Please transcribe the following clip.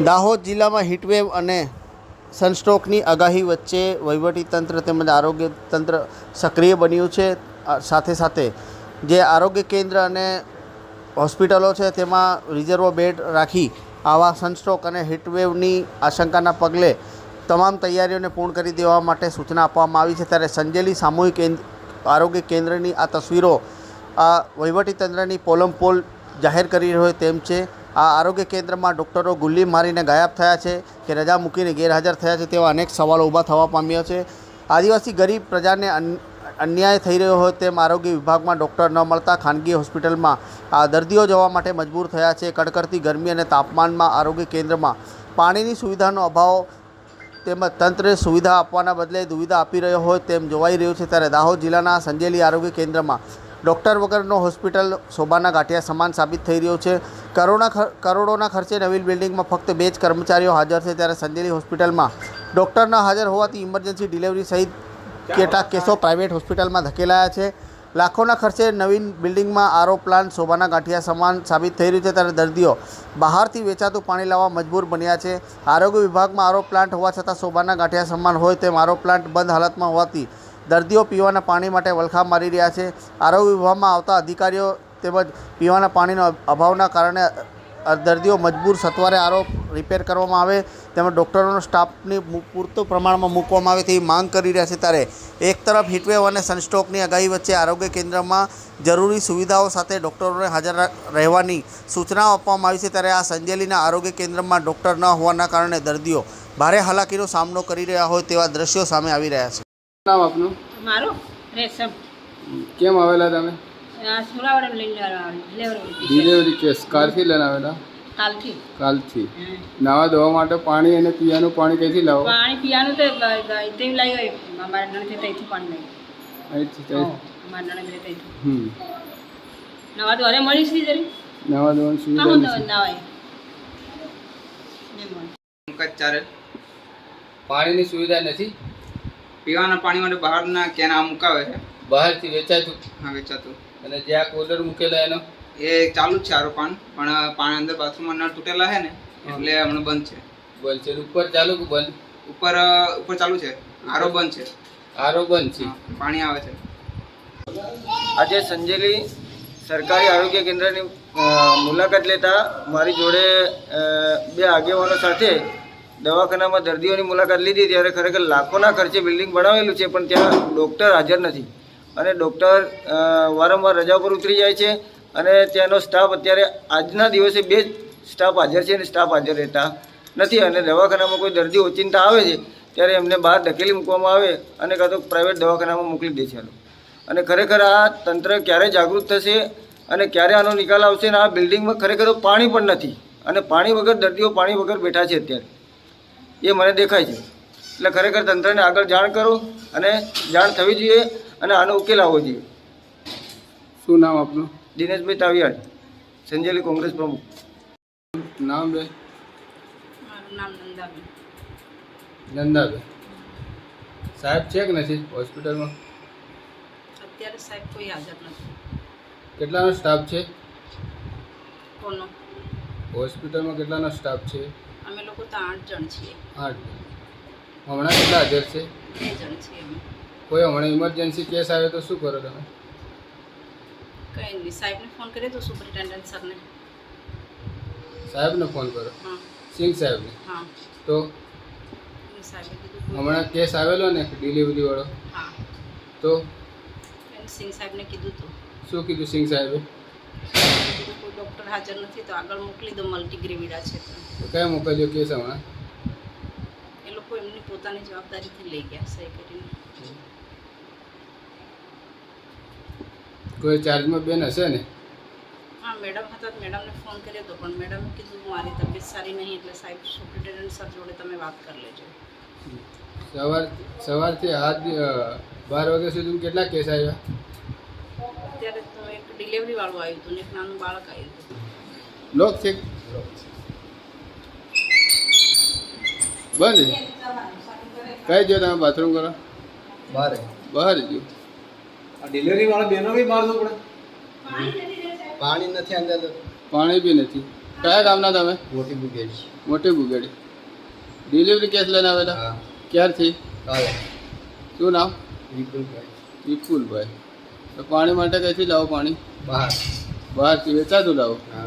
દાહોદ જિલ્લામાં હીટવેવ અને સનસ્ટ્રોકની આગાહી વચ્ચે વહીવટીતંત્ર તેમજ આરોગ્ય તંત્ર સક્રિય બન્યું છે. સાથે સાથે જે આરોગ્ય કેન્દ્ર અને હોસ્પિટલો છે તેમાં રિઝર્વ બેડ રાખી આવા સનસ્ટ્રોક અને હીટવેવની આશંકાના પગલે તમામ તૈયારીઓને પૂર્ણ કરી દેવા માટે સૂચના આપવામાં આવી છે. ત્યારે સંજેલી સામૂહિક આરોગ્ય કેન્દ્રની આ તસવીરો આ વહીવટીતંત્રની પોલમપોલ જાહેર કરી રહ્યો તેમ છે. આ આરોગ્ય કેન્દ્રમાં ડૉક્ટરો ગુલ્લી મારીને ગાયબ થયા છે કે રજા મૂકીને ગેરહાજર થયા છે તેવા અનેક સવાલો ઊભા થવા પામ્યા છે. આદિવાસી ગરીબ પ્રજાને અન્યાય થઈ રહ્યો હોય તેમ આરોગ્ય વિભાગમાં ડૉક્ટર ન મળતા ખાનગી હોસ્પિટલમાં આ દર્દીઓ જવા માટે મજબૂર થયા છે. કડકડતી ગરમી અને તાપમાનમાં આરોગ્ય કેન્દ્રમાં પાણીની સુવિધાનો અભાવ તેમજ તંત્રે સુવિધા આપવાના બદલે દુવિધા આપી રહ્યો હોય તેમ જોવાઈ રહ્યું છે. ત્યારે દાહોદ જિલ્લાના સંજેલી આરોગ્ય કેન્દ્રમાં ડૉક્ટર વગરનો હોસ્પિટલ શોભાના ગાંઠિયા સમાન સાબિત થઈ રહ્યો છે. કરોડના કરોડોના ખર્ચે નવીન બિલ્ડિંગમાં ફક્ત બે જ કર્મચારીઓ હાજર છે. ત્યારે સંજેલી હોસ્પિટલમાં ડૉક્ટર ન હાજર હોવાથી ઇમરજન્સી ડિલિવરી સહિત કેટલાક કેસો પ્રાઇવેટ હોસ્પિટલમાં ધકેલાયા છે. લાખોના ખર્ચે નવીન બિલ્ડિંગમાં આરો પ્લાન્ટ શોભાના ગાંઠિયા સમાન સાબિત થઈ રહ્યું છે. ત્યારે દર્દીઓ બહારથી વેચાતું પાણી લાવવા મજબૂર બન્યા છે. આરોગ્ય વિભાગમાં આરો પ્લાન્ટ હોવા છતાં શોભાના ગાંઠિયા સમાન હોય તેમ આરો પ્લાન્ટ બંધ હાલતમાં હોવાથી દર્દીઓ પીવાના પાણી માટે વલખા મારી રહ્યા છે. આરોગ્ય વિભાગમાં આવતા અધિકારીઓ તેમજ પીવાના પાણીનો અભાવના કારણે દર્દીઓ મજબૂર સત્વરે આરો રિપેર કરવામાં આવે. તેમજ ડૉક્ટરોનો સ્ટાફની પૂરતું પ્રમાણમાં મૂકવામાં આવે તેવી માંગ કરી રહ્યા છે ત્યારે એક તરફ હીટવેવ અને સનસ્ટ્રોકની આગાહી વચ્ચે આરોગ્ય કેન્દ્રમાં જરૂરી સુવિધાઓ સાથે ડૉક્ટરોને હાજર રહેવાની સૂચનાઓ આપવામાં આવી છે ત્યારે આ સંજેલીના આરોગ્ય કેન્દ્રમાં ડૉક્ટર ન હોવાના કારણે દર્દીઓ ભારે હાલાકીનો સામનો કરી રહ્યા હોય તેવા દ્રશ્યો સામે આવી રહ્યા છે. નામ આપનું? મારું? રેશમ. કેમ આવેલા તમે? આ લઈને ડિલિવરી કેસ કાલથી લઈને આવેલા? કાલથી. કાલથી. નાવા ધોવા માટે પાણી અને પીવાનું પાણી કઈથી લાવો? પાણી પીવાનું તો ગ- ગ- તે લાવી હોય અમારા નણંદે ત્યાંથી પાણી લાવી અહીંથી તઈ- અમારા નણંદે ત્યાંથી નવા તો અરે મળીશ જરી? નાવા ધોવાની સુવિધા કામ નવાય. નહીં ચારે પાણીની સુવિધા નથી? પીવાના પાણી માટે બહારના કેન આ મુકાવે છે. બહારથી વેચાતું? હા વેચાતું. અને આ કોલર મૂકેલા એનો? એ ચાલુ જ છે આરો પાણી પણ પાણી અંદર બાથરૂમમાં નળ તૂટેલા છે ને એટલે હમણાં બંધ છે. બંધ છે ઉપર ચાલુ કે બંધ? ઉપર ઉપર ચાલુ છે. આરો બંધ છે. આરો બંધ છે. પાણી આવે છે. આજે સંજેલી સરકારી આરોગ્ય કેન્દ્રની મુલાકાત લેતા મારી જોડે બે આગેવાનો સાથે દવાખાનામાં દર્દીઓની મુલાકાત લીધી ત્યારે ખરેખર લાખોના ખર્ચે બિલ્ડિંગ બનાવેલું છે, પણ ત્યાં ડૉક્ટર હાજર નથી. અને ડૉક્ટર વારંવાર રજા પર ઉતરી જાય છે અને ત્યાંનો સ્ટાફ અત્યારે આજના દિવસે બે જ સ્ટાફ હાજર છે અને સ્ટાફ હાજર રહેતા નથી અને દવાખાનામાં કોઈ દર્દી ઓચિંતા આવે છે ત્યારે એમને બહાર ધકેલી મૂકવામાં આવે અને કાં તો પ્રાઇવેટ દવાખાનામાં મોકલી દે છે. અને ખરેખર આ તંત્ર ક્યારે જાગૃત થશે અને ક્યારે આનો નિકાલ આવશે અને આ બિલ્ડિંગમાં ખરેખર પાણી પણ નથી. અને પાણી વગર દર્દીઓ પાણી વગર બેઠા છે અત્યારે. એ મને દેખાય છે. એટલે ખરેખર તંત્રને આગળ જાણ કરો અને જાણ થવી જોઈએ અને આનો ઉકેલ આવવો જોઈએ. શું નામ આપનું? દિનેશભાઈ તાવિયાડ સંજેલી કોંગ્રેસ પ્રમુખ. નામ બે મારું નંદાબેન. સાહેબ છે કે નથી હોસ્પિટલમાં? અત્યારે સાહેબ કોઈ હાજર નથી. કેટલાનો સ્ટાફ છે? કોનો? હોસ્પિટલમાં કેટલાનો સ્ટાફ છે? લોકો તો આઠ જણ છીએ. આઠ હમણાં કેટલા હાજર છે? બે જણ છીએ અમે. કોઈ હમણાં ઇમરજન્સી કેસ આવે તો શું કરો તમે? કંઈ નહીં સાહેબને ફોન કર્યો તો સુપરિન્ટેન્ડન્ટ સરને. સાહેબને ફોન કરો હા. સિંહ સાહેબને? હા. તો સાહેબે કીધું હમણાં કેસ આવેલો ને ડિલિવરી વાળો? હા. તો? સિંહ સાહેબને કીધું તો. શું કીધું સિંહ સાહેબે? કોઈ ડૉક્ટર હાજર નથી તો આગળ મોકલી દો મલ્ટીગ્રેવિડા છે તો કયા મોકલજો મોકલ્યો કેસ હમણાં? એ લોકો એમની પોતાની જવાબદારીથી લઈ ગયા સહી કરીને. કોઈ ચાર્જમાં બેન હશે ને? હા મેડમ હતા મેડમને ફોન કર્યો હતો પણ મેડમે કીધું મારી તબિયત સારી નહીં એટલે સાહેબ સુપ્રિન્ટેન્ડન્ટ સર જોડે તમે વાત કરી લેજો. સવાર સવારથી આજ બાર વાગ્યા સુધી કેટલા કેસ આવ્યા? એક ડિલિવરી વાળું આવ્યું હતું ને એક નાનું બાળક આવ્યું હતું. લોક છે? બંધ કઈ જો તમે બાથરૂમ કરો બહાર બહાર જો ડિલિવરી વાળા બેનો બી બહાર પડે? પાણી નથી અંદર પાણી બી નથી. કયા ગામના તમે? મોટી બુગેડી. મોટી બુગેડી. ડિલિવરી કેસ લઈને આવેલા? હા. ક્યારથી? કાલે. શું નામ? વિપુલભાઈ. વિપુલભાઈ. તો પાણી માટે કઈથી લાવો પાણી? બહાર. બહાર વેચાતું લાવો? હા.